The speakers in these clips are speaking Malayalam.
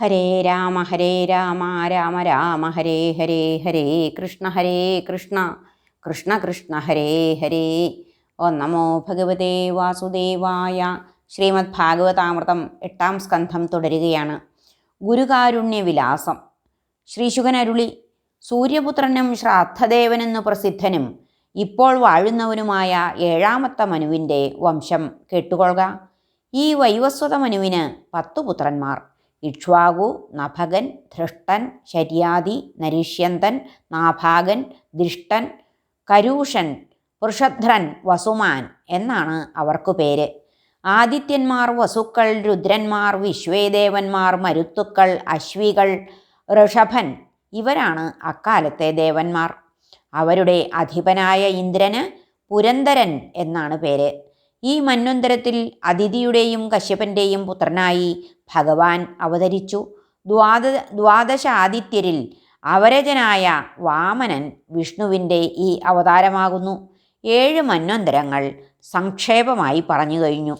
ഹരേ രാമ ഹരേ രാമ രാമ രാമ ഹരേ ഹരേ ഹരേ കൃഷ്ണ ഹരേ കൃഷ്ണ കൃഷ്ണ കൃഷ്ണ ഹരേ ഹരേ. ഓ നമോ ഭഗവതേ വാസുദേവായ ശ്രീമദ് ഭാഗവതാമൃതം എട്ടാം സ്കന്ധം തുടരുകയാണ്. ഗുരുകാരുണ്യവിലാസം. ശ്രീശുഖനരുളി സൂര്യപുത്രനും ശ്രാദ്ധദേവനെന്നു പ്രസിദ്ധനും ഇപ്പോൾ വാഴുന്നവനുമായ ഏഴാമത്തെ മനുവിന്റെ വംശം കേട്ടുകൊള്ളുക. ഈ വൈവസ്വത മനുവിന് പത്തു പുത്രന്മാർ. ഇക്ഷ്വാകു നഭകൻ ധൃഷ്ടൻ ശര്യാദി നരിഷ്യന്തൻ നാഭാഗൻ ദിഷ്ടൻ കരൂഷൻ വൃഷധ്രൻ വസുമാൻ എന്നാണ് അവർക്കു പേര്. ആദിത്യന്മാർ വസുക്കൾ രുദ്രന്മാർ വിശ്വേദേവന്മാർ മരുത്തുക്കൾ അശ്വികൾ ഋഷഭൻ ഇവരാണ് അക്കാലത്തെ ദേവന്മാർ. അവരുടെ അധിപനായ ഇന്ദ്രന് പുരന്തരൻ എന്നാണ് പേര്. ഈ മന്വന്തരത്തിൽ അതിഥിയുടെയും കശ്യപന്റെയും പുത്രനായി ഭഗവാൻ അവതരിച്ചു. ദ്വാദ ദ്വാദശ ആദിത്യരിൽ അവരജനായ വാമനൻ വിഷ്ണുവിന്റെ ഈ അവതാരമാകുന്നു. ഏഴ് മന്വന്തരങ്ങൾ സംക്ഷേപമായി പറഞ്ഞു കഴിഞ്ഞു.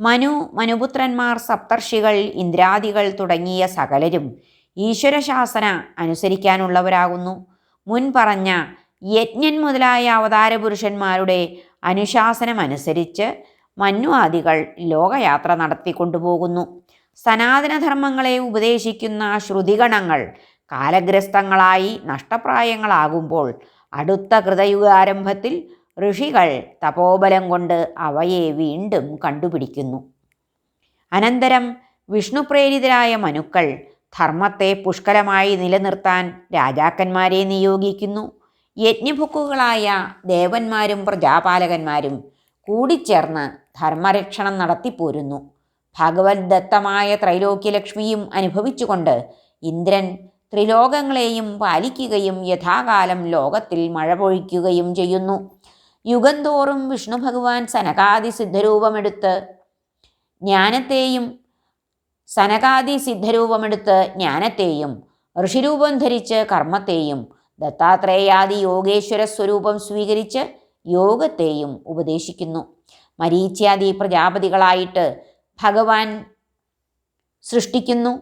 മനു മനുപുത്രന്മാർ സപ്തർഷികൾ ഇന്ദ്രാദികൾ തുടങ്ങിയ സകലരും ഈശ്വരശാസന അനുസരിക്കാനുള്ളവരാകുന്നു. മുൻ പറഞ്ഞ യജ്ഞൻ മുതലായ അവതാര പുരുഷന്മാരുടെ അനുശാസനമനുസരിച്ച് മന്വാദികൾ ലോകയാത്ര നടത്തിക്കൊണ്ടുപോകുന്നു. സനാതനധർമ്മങ്ങളെ ഉപദേശിക്കുന്ന ശ്രുതിഗണങ്ങൾ കാലഗ്രസ്തങ്ങളായി നഷ്ടപ്രായങ്ങളാകുമ്പോൾ അടുത്ത കൃതയുഗാരംഭത്തിൽ ഋഷികൾ തപോബലം കൊണ്ട് അവയെ വീണ്ടും കണ്ടുപിടിക്കുന്നു. അനന്തരം വിഷ്ണുപ്രേരിതരായ മനുക്കൾ ധർമ്മത്തെ പുഷ്കലമായി നിലനിർത്താൻ രാജാക്കന്മാരെ നിയോഗിക്കുന്നു. യജ്ഞഭുക്കുകളായ ദേവന്മാരും പ്രജാപാലകന്മാരും കൂടിച്ചേർന്ന് ധർമ്മരക്ഷണം നടത്തിപ്പോരുന്നു. ഭഗവത് ദത്തമായ ത്രൈലോക്യലക്ഷ്മിയും അനുഭവിച്ചുകൊണ്ട് ഇന്ദ്രൻ ത്രിലോകങ്ങളെയും പാലിക്കുകയും യഥാകാലം ലോകത്തിൽ മഴ പൊഴിക്കുകയും ചെയ്യുന്നു. യുഗന്തോറും തോറും വിഷ്ണു ഭഗവാൻ സനകാദി സിദ്ധരൂപമെടുത്ത് ജ്ഞാനത്തെയും സനകാദി സിദ്ധരൂപമെടുത്ത് ജ്ഞാനത്തെയും ഋഷിരൂപം ധരിച്ച് കർമ്മത്തെയും ദത്താത്രേയാദി യോഗേശ്വര സ്വരൂപം സ്വീകരിച്ച് യോഗത്തെയും ഉപദേശിക്കുന്നു. മരീച്യാദി പ്രജാപതികളായിട്ട് ഭഗവാൻ സൃഷ്ടിക്കുന്നു.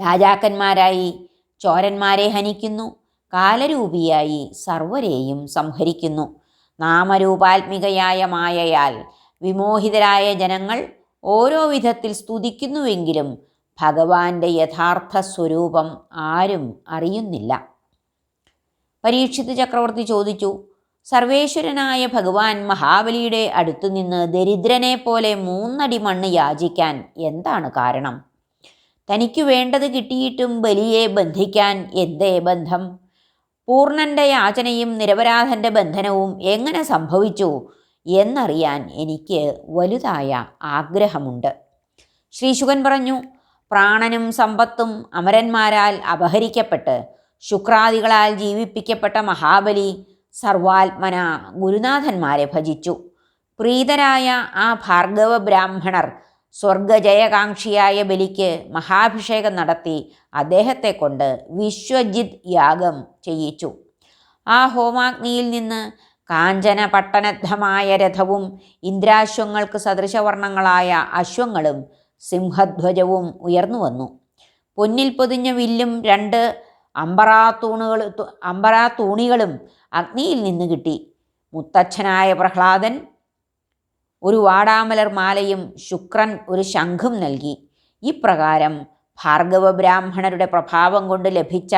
രാജാക്കന്മാരായി ചോരന്മാരെ ഹനിക്കുന്നു. കാലരൂപിയായി സർവരെയും സംഹരിക്കുന്നു. നാമരൂപാത്മികയായ മായയാൽ വിമോഹിതരായ ജനങ്ങൾ ഓരോ വിധത്തിൽ സ്തുതിക്കുന്നുവെങ്കിലും ഭഗവാന്റെ യഥാർത്ഥ സ്വരൂപം ആരും അറിയുന്നില്ല. പരീക്ഷിത് ചക്രവർത്തി ചോദിച്ചു സർവേശ്വരനായ ഭഗവാൻ മഹാബലിയുടെ അടുത്തുനിന്ന് ദരിദ്രനെ പോലെ മൂന്നടി മണ്ണ് യാചിക്കാൻ എന്താണ് കാരണം? തനിക്ക് വേണ്ടത് കിട്ടിയിട്ടും ബലിയെ ബന്ധിക്കാൻ എന്തേ ബന്ധം? പൂർണന്റെ യാചനയും നിരപരാധന്റെ ബന്ധനവും എങ്ങനെ സംഭവിച്ചു എന്നറിയാൻ എനിക്ക് വലുതായ ആഗ്രഹമുണ്ട്. ശ്രീശുഖൻ പറഞ്ഞു പ്രാണനും സമ്പത്തും അമരന്മാരാൽ അപഹരിക്കപ്പെട്ട് ശുക്രാദികളാൽ ജീവിപ്പിക്കപ്പെട്ട മഹാബലി സർവാത്മന ഗുരുനാഥന്മാരെ ഭജിച്ചു. പ്രീതരായ ആ ഭാർഗവ ബ്രാഹ്മണർ സ്വർഗജയകാംക്ഷിയായ ബലിക്ക് മഹാഭിഷേകം നടത്തി അദ്ദേഹത്തെ കൊണ്ട് വിശ്വജിത് യാഗം ചെയ്യിച്ചു. ആ ഹോമാഗ്നിയിൽ നിന്ന് കാഞ്ചന പട്ടണദ്ധമായ രഥവും ഇന്ദ്രാശ്വങ്ങൾക്ക് സദൃശവർണങ്ങളായ അശ്വങ്ങളും സിംഹധ്വജവും ഉയർന്നു വന്നു. പൊന്നിൽ പൊതിഞ്ഞ വില്ലും രണ്ട് അമ്പറാ തൂണുകൾ അമ്പറാ തൂണികളും അഗ്നിയിൽ നിന്ന് കിട്ടി. മുത്തച്ഛനായ പ്രഹ്ലാദൻ ഒരു വാടാമലർ മാലയും ശുക്രൻ ഒരു ശംഖും നൽകി. ഇപ്രകാരം ഭാർഗവ ബ്രാഹ്മണരുടെ പ്രഭാവം കൊണ്ട് ലഭിച്ച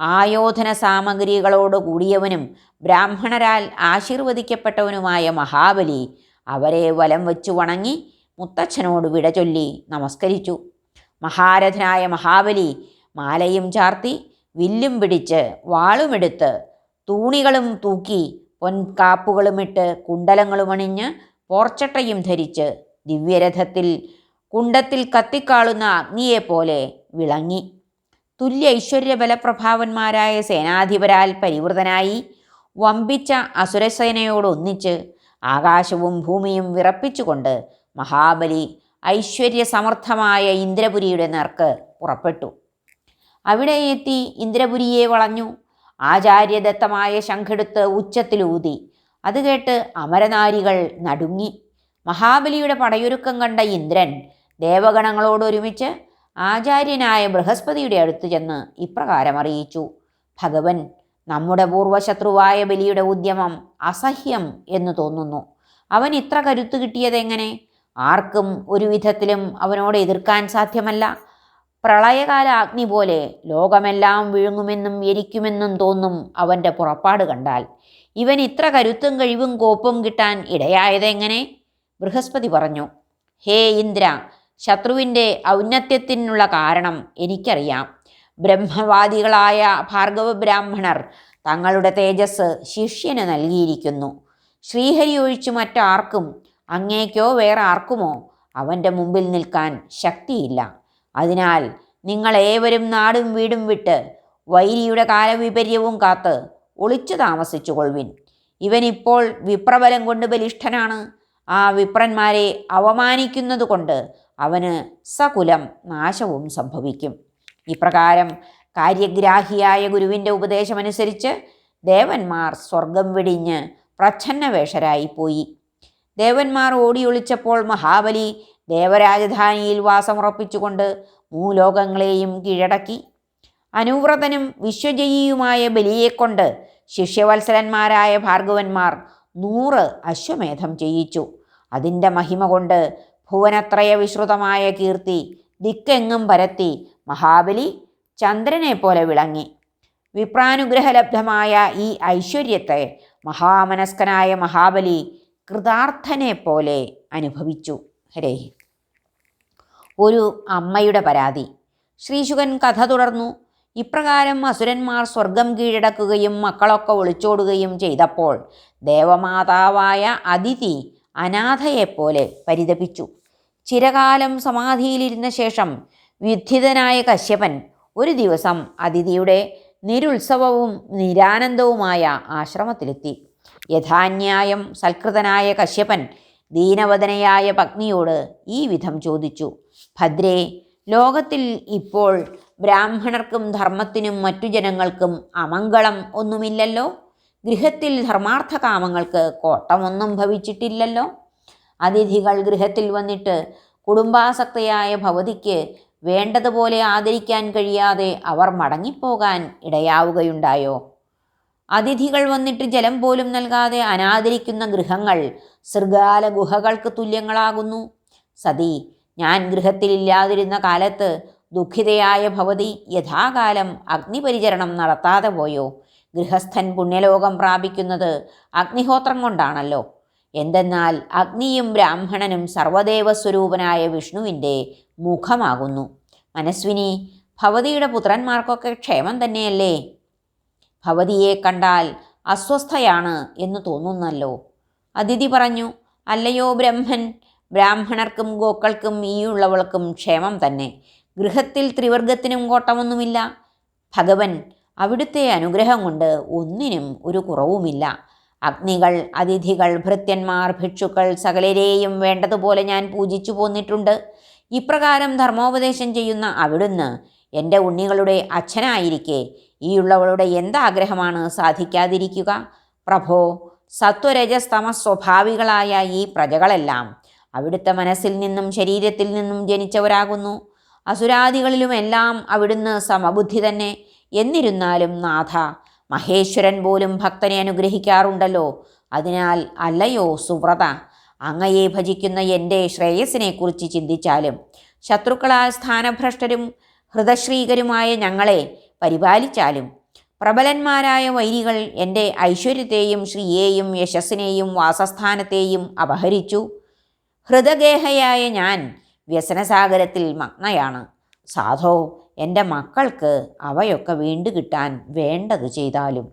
ആയോധന സാമഗ്രികളോട് കൂടിയവനും ബ്രാഹ്മണരാൽ ആശീർവദിക്കപ്പെട്ടവനുമായ മഹാബലി അവരെ വലം വെച്ചു വണങ്ങി മുത്തച്ഛനോട് വിട ചൊല്ലി നമസ്കരിച്ചു. മഹാരഥനായ മഹാബലി മാലയും ചാർത്തി വില്ലും പിടിച്ച് വാളുമെടുത്ത് തൂണികളും തൂക്കി പൊൻകാപ്പുകളുമിട്ട് കുണ്ടലങ്ങളുമണിഞ്ഞ് പോർച്ചട്ടയും ധരിച്ച് ദിവ്യരഥത്തിൽ കുണ്ടത്തിൽ കത്തിക്കാളുന്ന അഗ്നിയെപ്പോലെ വിളങ്ങി. തുല്യ ഐശ്വര്യബലപ്രഭാവന്മാരായ സേനാധിപരാൽ പരിവൃതനായി വമ്പിച്ച അസുരസേനയോടൊന്നിച്ച് ആകാശവും ഭൂമിയും വിറപ്പിച്ചുകൊണ്ട് മഹാബലി ഐശ്വര്യസമർത്ഥമായ ഇന്ദ്രപുരിയുടെ നേർക്ക് പുറപ്പെട്ടു. അവിടെ എത്തി ഇന്ദ്രപുരിയെ വളഞ്ഞു. ആചാര്യദത്തമായ ശംഖെടുത്ത് ഉച്ചത്തിലൂതി അത് കേട്ട് അമരനാരികൾ നടുങ്ങി. മഹാബലിയുടെ പടയൊരുക്കം കണ്ട ഇന്ദ്രൻ ദേവഗണങ്ങളോടൊരുമിച്ച് ആചാര്യനായ ബൃഹസ്പതിയുടെ അടുത്ത് ചെന്ന് ഇപ്രകാരം അറിയിച്ചു. ഭഗവൻ നമ്മുടെ പൂർവശത്രുവായ ബലിയുടെ ഉദ്യമം അസഹ്യം എന്ന് തോന്നുന്നു. അവൻ ഇത്ര കരുത്തു കിട്ടിയതെങ്ങനെ? ആർക്കും ഒരു വിധത്തിലും അവനോട് എതിർക്കാൻ സാധ്യമല്ല. പ്രളയകാല അഗ്നി പോലെ ലോകമെല്ലാം വിഴുങ്ങുമെന്നും എരിക്കുമെന്നും തോന്നും അവന്റെ പുറപ്പാട് കണ്ടാൽ. ഇവൻ ഇത്ര കരുത്തും കഴിവും കോപ്പും കിട്ടാൻ ഇടയായതെങ്ങനെ? ബൃഹസ്പതി പറഞ്ഞു ഹേ ഇന്ദ്ര ശത്രുവിന്റെ ഔന്നത്യത്തിനുള്ള കാരണം എനിക്കറിയാം. ബ്രഹ്മവാദികളായ ഭാർഗവ ബ്രാഹ്മണർ തങ്ങളുടെ തേജസ് ശിഷ്യന് നൽകിയിരിക്കുന്നു. ശ്രീഹരി ഒഴിച്ചു മറ്റാർക്കും അങ്ങേക്കോ വേറെ ആർക്കുമോ അവന്റെ മുമ്പിൽ നിൽക്കാൻ ശക്തിയില്ല. അതിനാൽ നിങ്ങൾ ഏവരും നാടും വീടും വിട്ട് വൈരിയുടെ കാലവിപര്യവും കാത്ത് ഒളിച്ചു താമസിച്ചു കൊൾവിൻ ഇവനിപ്പോൾ വിപ്രബലം കൊണ്ട് ബലിഷ്ഠനാണ്. ആ വിപ്രന്മാരെ അവമാനിക്കുന്നതുകൊണ്ട് അവന് സകുലം നാശവും സംഭവിക്കും. ഇപ്രകാരം കാര്യഗ്രാഹിയായ ഗുരുവിന്റെ ഉപദേശമനുസരിച്ച് ദേവന്മാർ സ്വർഗം വെടിഞ്ഞ് പ്രച്ഛന്നവേഷരായി പോയി. ദേവന്മാർ ഓടിയൊളിച്ചപ്പോൾ മഹാബലി ദേവരാജധാനിയിൽ വാസമുറപ്പിച്ചുകൊണ്ട് മൂലോകങ്ങളെയും കീഴടക്കി. അനുവ്രതനും വിശ്വജയിയുമായ ബലിയെക്കൊണ്ട് ശിഷ്യവത്സലന്മാരായ ഭാർഗവന്മാർ നൂറ് അശ്വമേധം ചെയ്യിച്ചു. അതിന്റെ മഹിമ കൊണ്ട് ഭുവനത്രയ വിശ്രുതമായ കീർത്തി ദിക്കെങ്ങും പരത്തി മഹാബലി ചന്ദ്രനെ പോലെ വിളങ്ങി. വിപ്രാനുഗ്രഹലബ്ധമായ ഈ ഐശ്വര്യത്തെ മഹാമനസ്കനായ മഹാബലി കൃതാർത്ഥനെ പോലെ അനുഭവിച്ചു. ഹരേ. ഒരു അമ്മയുടെ പരാതി. ശ്രീശുകൻ കഥ തുടർന്നു. ഇപ്രകാരം അസുരന്മാർ സ്വർഗം കീഴടക്കുകയും മക്കളൊക്കെ ഒളിച്ചോടുകയും ചെയ്തപ്പോൾ ദേവമാതാവായ അതിഥി അനാഥയെപ്പോലെ പരിതപിച്ചു. ചിരകാലം സമാധിയിലിരുന്ന ശേഷം വിദ്ധിതനായ കശ്യപൻ ഒരു ദിവസം അതിഥിയുടെ നിരുത്സവവും നിരാനന്ദവുമായ ആശ്രമത്തിലെത്തി. യഥാന്യായം സൽകൃതനായ കശ്യപൻ ദീനവദനയായ പത്നിയോട് ഈ വിധം ചോദിച്ചു. ഭദ്രേ ലോകത്തിൽ ഇപ്പോൾ ബ്രാഹ്മണർക്കും ധർമ്മത്തിനും മറ്റു ജനങ്ങൾക്കും അമംഗളം ഒന്നുമില്ലല്ലോ. ഗൃഹത്തിൽ ധർമാർത്ഥ കാമങ്ങൾക്ക് കോട്ടമൊന്നും ഭവിച്ചിട്ടില്ലല്ലോ. അതിഥികൾ ഗൃഹത്തിൽ വന്നിട്ട് കുടുംബാസക്തയായ ഭവതിക്ക് വേണ്ടതുപോലെ ആദരിക്കാൻ കഴിയാതെ അവർ മടങ്ങിപ്പോകാൻ ഇടയാവുകയുണ്ടായോ? അതിഥികൾ വന്നിട്ട് ജലം പോലും നൽകാതെ അനാദരിക്കുന്ന ഗൃഹങ്ങൾ ശൃഗാല ഗുഹകൾക്ക് തുല്യങ്ങളാകുന്നു. സതി ഞാൻ ഗൃഹത്തിലില്ലാതിരുന്ന കാലത്ത് ദുഃഖിതയായ ഭവതി യഥാകാലം അഗ്നിപരിചരണം നടത്താതെ പോയോ? ഗൃഹസ്ഥൻ പുണ്യലോകം പ്രാപിക്കുന്നത് അഗ്നിഹോത്രം കൊണ്ടാണല്ലോ. എന്തെന്നാൽ അഗ്നിയും ബ്രാഹ്മണനും സർവദേവസ്വരൂപനായ വിഷ്ണുവിന്റെ മുഖമാകുന്നു. മനസ്വിനി ഭവതിയുടെ പുത്രന്മാർക്കൊക്കെ ക്ഷേമം തന്നെയല്ലേ? ഭവതിയെ കണ്ടാൽ അസ്വസ്ഥയാണ് എന്ന് തോന്നുന്നല്ലോ. അതിഥി പറഞ്ഞു അല്ലയോ ബ്രഹ്മൻ ബ്രാഹ്മണർക്കും ഗോക്കൾക്കും ഈയുള്ളവൾക്കും ക്ഷേമം തന്നെ. ഗൃഹത്തിൽ ത്രിവർഗത്തിനും കോട്ടമൊന്നുമില്ല. ഭഗവൻ അവിടുത്തെ അനുഗ്രഹം കൊണ്ട് ഒന്നിനും ഒരു കുറവുമില്ല. അഗ്നികൾ അതിഥികൾ ഭൃത്യന്മാർ ഭിക്ഷുക്കൾ സകലരെയും വേണ്ടതുപോലെ ഞാൻ പൂജിച്ചു പോന്നിട്ടുണ്ട്. ഇപ്രകാരം ധർമ്മോപദേശം ചെയ്യുന്ന അവിടുന്ന് എന്റെ ഉണ്ണികളുടെ അച്ഛനായിരിക്കെ ഈയുള്ളവളുടെ എന്താഗ്രഹമാണ്? സാധിക്കാതിരിക്കുക. പ്രഭോ സത്വരജസ്തമ സ്വഭാവികളായ ഈ പ്രജകളെല്ലാം അവിടുത്തെ മനസ്സിൽ നിന്നും ശരീരത്തിൽ നിന്നും ജനിച്ചവരാകുന്നു. അസുരാദികളിലുമെല്ലാം അവിടുന്ന് സമബുദ്ധി തന്നെ. എന്നിരുന്നാലും നാഥ മഹേശ്വരൻ പോലും ഭക്തനെ അനുഗ്രഹിക്കാറുണ്ടല്ലോ. അതിനാൽ അല്ലയോ സുവ്രത അങ്ങയെ ഭജിക്കുന്ന എന്റെ ശ്രേയസിനെക്കുറിച്ച് ചിന്തിച്ചാലും ശത്രുക്കളാൽ സ്ഥാനഭ്രഷ്ടരും ഹൃദശ്രീകരുമായ ഞങ്ങളെ പരിപാലിച്ചാലും പ്രബലന്മാരായ വൈരികൾ എന്റെ ഐശ്വര്യത്തെയും ശ്രീയെയും യശസ്സിനെയും വാസസ്ഥാനത്തെയും അപഹരിച്ചു. ഹൃദഗേഹയായ ഞാൻ വ്യസനസാഗരത്തിൽ മഗ്നയാണ്. സാധോ എന്റെ മക്കൾക്ക് അവയൊക്കെ വീണ്ടു കിട്ടാൻ വേണ്ടത് ചെയ്താലും.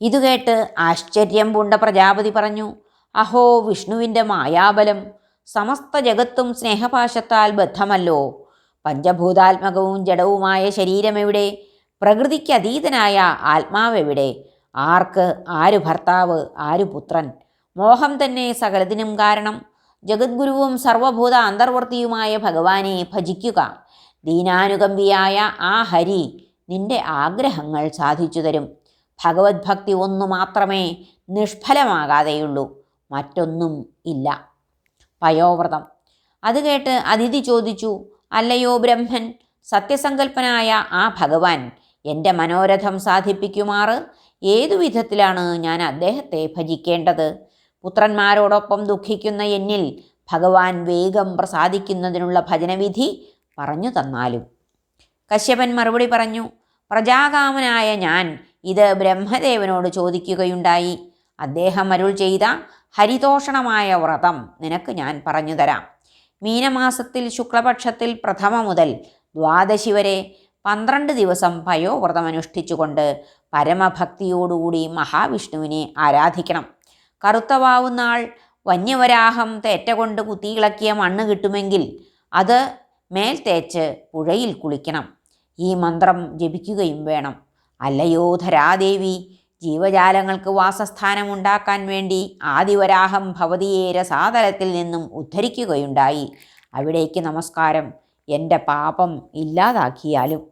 ഇതു കേട്ട് ആശ്ചര്യം പൂണ്ട പ്രജാപതി പറഞ്ഞു അഹോ വിഷ്ണുവിന്റെ മായാബലം. സമസ്ത ജഗത്തും സ്നേഹപാശത്താൽ ബദ്ധമല്ലോ. പഞ്ചഭൂതാത്മകവും ജഡവുമായ ശരീരമെവിടെ? പ്രകൃതിക്ക് അതീതനായ ആത്മാവെവിടെ? ആർക്ക്? ആരു ഭർത്താവ്? ആരു പുത്രൻ? മോഹം തന്നെ സകലതിനും കാരണം. ജഗദ്ഗുരുവും സർവഭൂത അന്തർവർത്തിയുമായ ഭഗവാനെ ഭജിക്കുക. ദീനാനുകമ്പിയായ ആ ഹരി നിന്റെ ആഗ്രഹങ്ങൾ സാധിച്ചു തരും. ഭഗവത് ഭക്തി ഒന്നു മാത്രമേ നിഷ്ഫലമാകാതെയുള്ളൂ. മറ്റൊന്നും ഇല്ല. പയോവ്രതം. അത് കേട്ട് അതിഥി ചോദിച്ചു അല്ലയോ ബ്രഹ്മൻ? സത്യസങ്കല്പനായ ആ ഭഗവാൻ എന്റെ മനോരഥം സാധിപ്പിക്കുമാറ്? ഏതു വിധത്തിലാണ് ഞാൻ അദ്ദേഹത്തെ ഭജിക്കേണ്ടത്? പുത്രന്മാരോടൊപ്പം ദുഃഖിക്കുന്ന എന്നിൽ ഭഗവാൻ വേഗം പ്രസാദിക്കുന്നതിനുള്ള ഭജനവിധി പറഞ്ഞു തന്നാലും. കശ്യപൻ മറുപടി പറഞ്ഞു പ്രജാകാമനായ ഞാൻ ഇത് ബ്രഹ്മദേവനോട് ചോദിക്കുകയുണ്ടായി. അദ്ദേഹം അരുൾ ചെയ്ത ഹരിതോഷണമായ വ്രതം നിനക്ക് ഞാൻ പറഞ്ഞു തരാം. മീനമാസത്തിൽ ശുക്ലപക്ഷത്തിൽ പ്രഥമ മുതൽ ദ്വാദശി വരെ പന്ത്രണ്ട് ദിവസം പയോവ്രതമനുഷ്ഠിച്ചുകൊണ്ട് പരമഭക്തിയോടുകൂടി മഹാവിഷ്ണുവിനെ ആരാധിക്കണം. കറുത്തവാവുന്ന ആൾ വന്യവരാഹം തേറ്റ കൊണ്ട് കുത്തിയിളക്കിയ മണ്ണ് കിട്ടുമെങ്കിൽ അത് മേൽ തേച്ച് പുഴയിൽ കുളിക്കണം. ഈ മന്ത്രം ജപിക്കുകയും വേണം. അല്ലയോ ധരാദേവി ജീവജാലങ്ങൾക്ക് വാസസ്ഥാനം ഉണ്ടാക്കാൻ വേണ്ടി ആദിവരാഹം ഭവതിയെ രസാതലത്തിൽ നിന്നും ഉദ്ധരിക്കുകയുണ്ടായി. അവിടേക്ക് നമസ്കാരം. എന്റെ പാപം ഇല്ലാതാക്കിയാലും.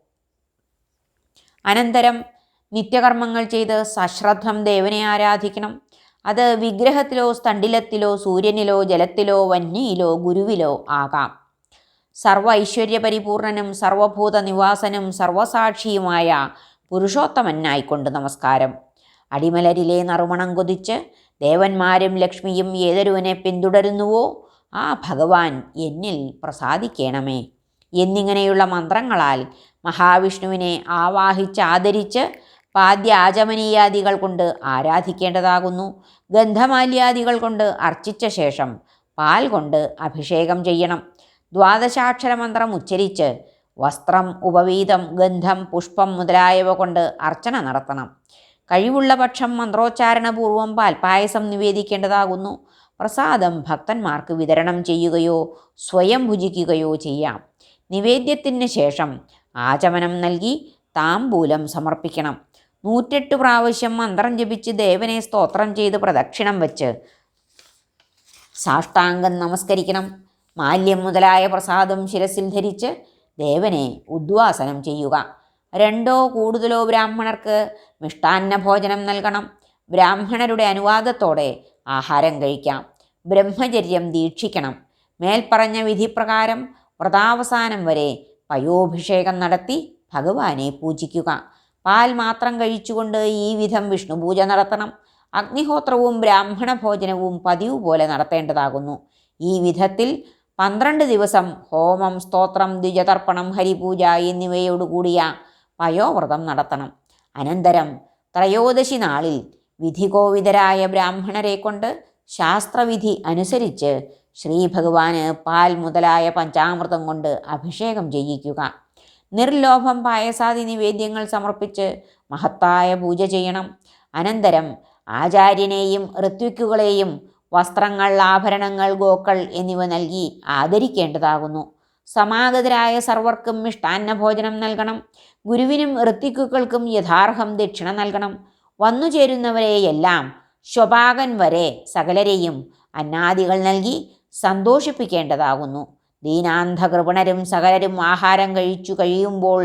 അനന്തരം നിത്യകർമ്മങ്ങൾ ചെയ്ത് സശ്രദ്ധം ദേവനെ ആരാധിക്കണം. അത് വിഗ്രഹത്തിലോ സ്തണ്ടിലത്തിലോ സൂര്യനിലോ ജലത്തിലോ വന്യയിലോ ഗുരുവിലോ ആകാം. സർവ ഐശ്വര്യപരിപൂർണനും സർവഭൂത നിവാസനും സർവസാക്ഷിയുമായ പുരുഷോത്തമനായിക്കൊണ്ട് നമസ്കാരം. അടിമലരിലെ നറുമണം കൊതിച്ച് ദേവന്മാരും ലക്ഷ്മിയും ഏതൊരുവനെ പിന്തുടരുന്നുവോ ആ ഭഗവാൻ എന്നിൽ പ്രസാദിക്കണമേ. എന്നിങ്ങനെയുള്ള മന്ത്രങ്ങളാൽ മഹാവിഷ്ണുവിനെ ആവാഹിച്ച് ആദരിച്ച് പാദ്യാചമനീയാദികൾ കൊണ്ട് ആരാധിക്കേണ്ടതാകുന്നു. ഗന്ധമാല്യാദികൾ കൊണ്ട് അർച്ചിച്ച ശേഷം പാൽ കൊണ്ട് അഭിഷേകം ചെയ്യണം. ദ്വാദശാക്ഷര മന്ത്രം ഉച്ചരിച്ച് വസ്ത്രം ഉപവീതം ഗന്ധം പുഷ്പം മുതലായവ കൊണ്ട് അർച്ചന നടത്തണം. കഴിവുള്ള പക്ഷം മന്ത്രോച്ചാരണപൂർവം പാൽപായസം നിവേദിക്കേണ്ടതാകുന്നു. പ്രസാദം ഭക്തന്മാർക്ക് വിതരണം ചെയ്യുകയോ സ്വയം ഭുജിക്കുകയോ ചെയ്യാം. നിവേദ്യത്തിന് ശേഷം ആചമനം നൽകി താംബൂലം സമർപ്പിക്കണം. നൂറ്റെട്ട് പ്രാവശ്യം മന്ത്രം ജപിച്ച് ദേവനെ സ്തോത്രം ചെയ്ത് പ്രദക്ഷിണം വച്ച് സാഷ്ടാംഗം നമസ്കരിക്കണം. മാല്യം മുതലായ പ്രസാദം ശിരസിൽ ധരിച്ച് ദേവനെ ഉദ്വാസനം ചെയ്യുക. രണ്ടോ കൂടുതലോ ബ്രാഹ്മണർക്ക് മിഷ്ടാന്ന ഭോജനം നൽകണം. ബ്രാഹ്മണരുടെ അനുവാദത്തോടെ ആഹാരം കഴിക്കാം. ബ്രഹ്മചര്യം ദീക്ഷിക്കണം. മേൽപ്പറഞ്ഞ വിധിപ്രകാരം വ്രതാവസാനം വരെ പയോഭിഷേകം നടത്തി ഭഗവാനെ പൂജിക്കുക. പാൽ മാത്രം കഴിച്ചുകൊണ്ട് ഈ വിധം വിഷ്ണു പൂജ നടത്തണം. അഗ്നിഹോത്രവും ബ്രാഹ്മണ ഭോജനവും പതിവ് പോലെ നടത്തേണ്ടതാകുന്നു. ഈ വിധത്തിൽ പന്ത്രണ്ട് ദിവസം ഹോമം സ്തോത്രം ദ്വിജതർപ്പണം ഹരിപൂജ എന്നിവയോടുകൂടിയ പയോവ്രതം നടത്തണം. അനന്തരം ത്രയോദശി നാളിൽ വിധികോവിതരായ ബ്രാഹ്മണരെ കൊണ്ട് ശാസ്ത്രവിധി അനുസരിച്ച് ശ്രീ ഭഗവാന് പാൽ മുതലായ പഞ്ചാമൃതം കൊണ്ട് അഭിഷേകം ചെയ്യിക്കുക. നിർലോഭം പായസാദി നിവേദ്യങ്ങൾ സമർപ്പിച്ച് മഹത്തായ പൂജ ചെയ്യണം. അനന്തരം ആചാര്യനെയും ഋത്വിക്കുകളെയും വസ്ത്രങ്ങൾ ആഭരണങ്ങൾ ഗോക്കൾ എന്നിവ നൽകി ആദരിക്കേണ്ടതാകുന്നു. സമാഗതരായ സർവർക്കും മിഷ്ടാന്ന ഭോജനം നൽകണം. ഗുരുവിനും ഋത്തിക്കുകൾക്കും യഥാർഹം ദക്ഷിണ നൽകണം. വന്നു ചേരുന്നവരെയെല്ലാം ശ്വപാകൻ വരെ സകലരെയും അന്നാദികൾ നൽകി സന്തോഷിപ്പിക്കേണ്ടതാകുന്നു. ദീനാന്ധകൃപണരും സകലരും ആഹാരം കഴിച്ചു കഴിയുമ്പോൾ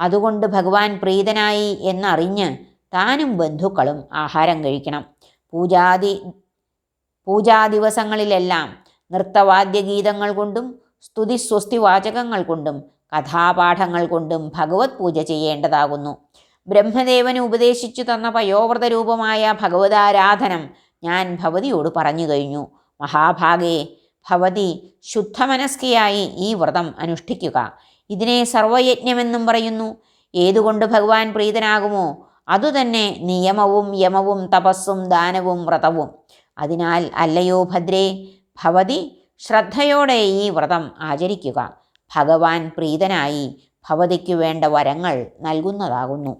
അതുകൊണ്ട് ഭഗവാൻ പ്രീതനായി എന്നറിഞ്ഞ് താനും ബന്ധുക്കളും ആഹാരം കഴിക്കണം. പൂജാദി പൂജാദിവസങ്ങളിലെല്ലാം നൃത്തവാദ്യഗീതങ്ങൾ കൊണ്ടും സ്തുതി സ്വസ്തി വാചകങ്ങൾ കൊണ്ടും കഥാപാഠങ്ങൾ കൊണ്ടും ഭഗവത് പൂജ ചെയ്യേണ്ടതാകുന്നു. ബ്രഹ്മദേവന് ഉപദേശിച്ചു തന്ന പയോവ്രത രൂപമായ ഭഗവതാരാധനം ഞാൻ ഭവതിയോട് പറഞ്ഞു കഴിഞ്ഞു. മഹാഭാഗേ ഭവതി ശുദ്ധമനസ്കയായി ഈ വ്രതം അനുഷ്ഠിക്കുക. ഇതിനെ സർവയജ്ഞമെന്നും പറയുന്നു. ഏതുകൊണ്ട് ഭഗവാൻ പ്രീതനാകുമോ? അതുതന്നെ നിയമവും യമവും തപസ്സും ദാനവും വ്രതവും. അതിനാൽ അല്ലയോ ഭദ്രേ ഭവതി ശ്രദ്ധയോടെ ഈ വ്രതം ആചരിക്കുക. ഭഗവാൻ പ്രീതനായി ഭവതിക്ക് വേണ്ട വരങ്ങൾ നൽകുന്നതാകുന്നു.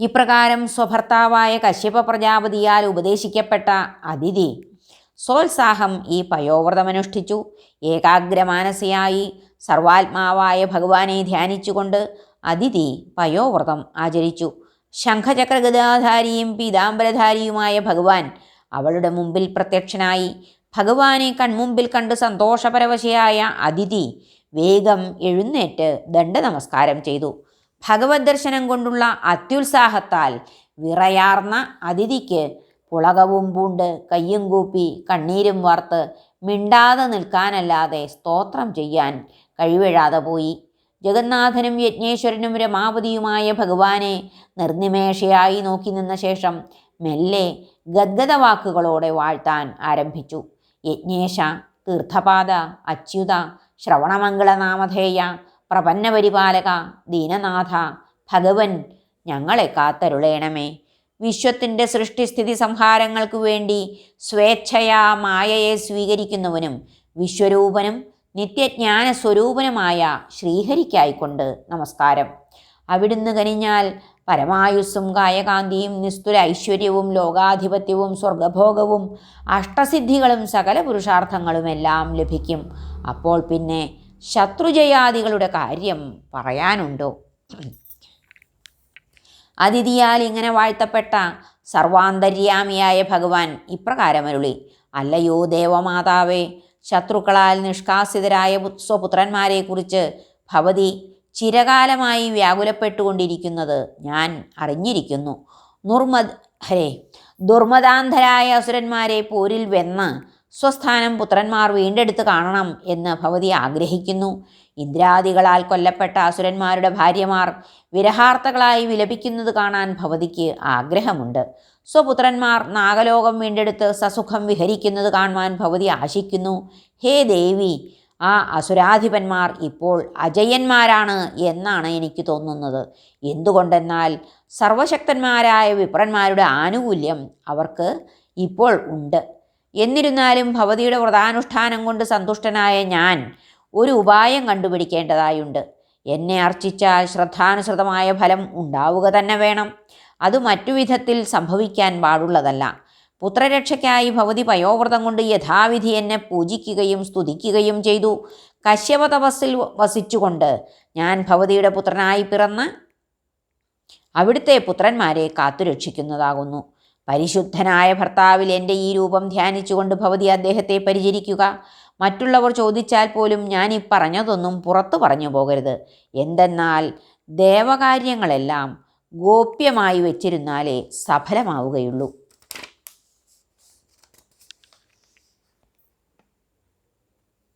ഇപ്രകാരം സ്വഭർത്താവായ കശ്യപ പ്രജാപതിയാൽ ഉപദേശിക്കപ്പെട്ട അതിഥി സോത്സാഹം ഈ പയോവ്രതമനുഷ്ഠിച്ചു. ഏകാഗ്രമാനസിയായി സർവാത്മാവായ ഭഗവാനെ ധ്യാനിച്ചുകൊണ്ട് അതിഥി പയോവ്രതം ആചരിച്ചു. ശംഖചക്രഗതാധാരിയും പീതാംബരധാരിയുമായ ഭഗവാൻ അവളുടെ മുമ്പിൽ പ്രത്യക്ഷനായി ഭഗവാനെ കൺമുമ്പിൽ കണ്ട് സന്തോഷപരവശയായ അതിഥി വേഗം എഴുന്നേറ്റ് ദണ്ഡ നമസ്കാരം ചെയ്തു. ഭഗവത് ദർശനം കൊണ്ടുള്ള അത്യുത്സാഹത്താൽ വിറയാർന്ന അതിഥിക്ക് പുളകവും പൂണ്ട് കയ്യും കൂപ്പി കണ്ണീരും വാർത്ത് മിണ്ടാതെ നിൽക്കാനല്ലാതെ സ്തോത്രം ചെയ്യാൻ കഴിവിഴാതെ പോയി. ജഗന്നാഥനും യജ്ഞേശ്വരനും രമാപതിയുമായ ഭഗവാനെ നിർനിമേഷയായി നോക്കി നിന്ന ശേഷം മെല്ലെ ഗദ്ഗത വാക്കുകളോടെ വാഴ്ത്താൻ ആരംഭിച്ചു. യജ്ഞേശ തീർത്ഥപാദ അച്യുത ശ്രവണമംഗളനാമധേയ പ്രപന്നപരിപാലക ദീനനാഥ ഭഗവൻ ഞങ്ങളെ കാത്തരുളേണമേ. വിശ്വത്തിന്റെ സൃഷ്ടിസ്ഥിതി സംഹാരങ്ങൾക്കു വേണ്ടി സ്വേച്ഛയാ മായയെ സ്വീകരിക്കുന്നവനും വിശ്വരൂപനും നിത്യജ്ഞാന സ്വരൂപനുമായ ശ്രീഹരിക്കായിക്കൊണ്ട് നമസ്കാരം. അവിടുന്ന് കനിഞ്ഞാൽ പരമായുസ്സും കായകാന്തിയും നിസ്തുല ഐശ്വര്യവും ലോകാധിപത്യവും സ്വർഗഭോഗവും അഷ്ടസിദ്ധികളും സകല പുരുഷാർത്ഥങ്ങളുമെല്ലാം ലഭിക്കും. അപ്പോൾ പിന്നെ ശത്രുജയാദികളുടെ കാര്യം പറയാനുണ്ടോ? അതിഥിയാൽ ഇങ്ങനെ വാഴ്ത്തപ്പെട്ട സർവാന്തര്യാമിയായ ഭഗവാൻ ഇപ്രകാരമരുളി. അല്ലയോ ദേവമാതാവേ ശത്രുക്കളാൽ നിഷ്കാസിതരായ സ്വപുത്രന്മാരെക്കുറിച്ച് ഭവതി ചിരകാലമായി വ്യാകുലപ്പെട്ടുകൊണ്ടിരിക്കുന്നത് ഞാൻ അറിഞ്ഞിരിക്കുന്നു. നുർമദ് ഹരേ ദുർമദാന്ധരായ അസുരന്മാരെ പോരിൽ വെന്ന് സ്വസ്ഥാനം പുത്രന്മാർ വീണ്ടെടുത്ത് കാണണം എന്ന് ഭവതി ആഗ്രഹിക്കുന്നു. ഇന്ദ്രാദികളാൽ കൊല്ലപ്പെട്ട അസുരന്മാരുടെ ഭാര്യമാർ വിരഹാർത്ഥകളായി വിലപിക്കുന്നത് കാണാൻ ഭവതിക്ക് ആഗ്രഹമുണ്ട്. സ്വപുത്രന്മാർ നാഗലോകം വീണ്ടെടുത്ത് സസുഖം വിഹരിക്കുന്നത് കാണുവാൻ ഭവതി ആശിക്കുന്നു. ഹേ ദേവി ആ അസുരാധിപന്മാർ ഇപ്പോൾ അജയന്മാരാണ് എന്നാണ് എനിക്ക് തോന്നുന്നത്. എന്തുകൊണ്ടെന്നാൽ സർവശക്തന്മാരായ വിപ്രന്മാരുടെ ആനുകൂല്യം അവർക്ക് ഇപ്പോൾ ഉണ്ട്. എന്നിരുന്നാലും ഭവതിയുടെ വ്രതാനുഷ്ഠാനം കൊണ്ട് സന്തുഷ്ടനായ ഞാൻ ഒരു ഉപായം കണ്ടുപിടിക്കേണ്ടതായുണ്ട്. എന്നെ അർച്ചിച്ചാൽ ശ്രദ്ധാനുസൃതമായ ഫലം ഉണ്ടാവുക തന്നെ വേണം. അത് മറ്റു വിധത്തിൽ സംഭവിക്കാൻ പാടുള്ളതല്ല. പുത്രരക്ഷയ്ക്കായി ഭവതി പയോവ്രതം കൊണ്ട് യഥാവിധി എന്നെ പൂജിക്കുകയും സ്തുതിക്കുകയും ചെയ്തു. കശ്യപ തപസ്സിൽ വസിച്ചുകൊണ്ട് ഞാൻ ഭവതിയുടെ പുത്രനായി പിറന്ന് അവിടുത്തെ പുത്രന്മാരെ കാത്തുരക്ഷിക്കുന്നതാകുന്നു. പരിശുദ്ധനായ ഭർത്താവിൽ എന്റെ ഈ രൂപം ധ്യാനിച്ചുകൊണ്ട് ഭവതി അദ്ദേഹത്തെ പരിചരിക്കുക. മറ്റുള്ളവർ ചോദിച്ചാൽ പോലും ഞാൻ ഈ പറഞ്ഞതൊന്നും പുറത്തു പറഞ്ഞു പോകരുത്. എന്തെന്നാൽ ദേവകാര്യങ്ങളെല്ലാം ഗോപ്യമായി വെച്ചിരുന്നാലേ സഫലമാവുകയുള്ളൂ.